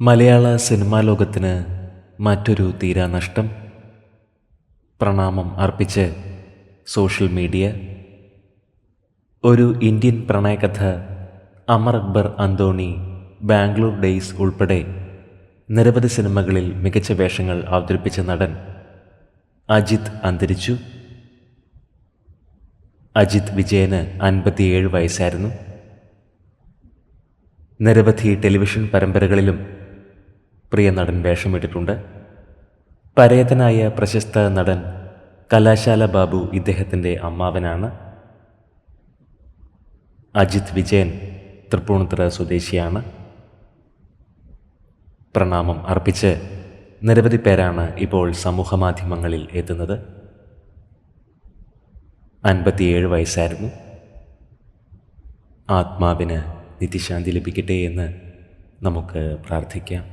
മലയാള cinema ലോകത്തിന് മറ്റൊരു തീരാനഷ്ടം പ്രണാമം അർപ്പിച്ച് social media. Oru Indian Pranayakatha Amar Akbar Anthony Bangalore Days ഉൾപ്പെടെ നിരവധി സിനിമകളിൽ മികച്ച വേഷങ്ങൾ അവതരിപ്പിച്ച നടൻ അജിത് അന്തരിച്ചു. അജിത് വിജയന് അൻപത്തിയേഴ് വയസ്സായിരുന്നു. നിരവധി ടെലിവിഷൻ പരമ്പരകളിലും പ്രിയ നടൻ വേഷമിട്ടിട്ടുണ്ട്. പരേതനായ പ്രശസ്ത നടൻ കലാശാല ബാബു ഇദ്ദേഹത്തിന്റെ അമ്മാവനാണ്. അജിത് വിജയൻ തൃപ്പൂണിത്തുറ സ്വദേശിയാണ്. പ്രണാമം അർപ്പിച്ച് നിരവധി പേരാണ് ഇപ്പോൾ സമൂഹമാധ്യമങ്ങളിൽ എത്തുന്നത്. അൻപത്തിയേഴ് വയസ്സായിരുന്നു. ആത്മാവിന് നിത്യശാന്തി ലഭിക്കട്ടെ എന്ന് നമുക്ക് പ്രാർത്ഥിക്കാം.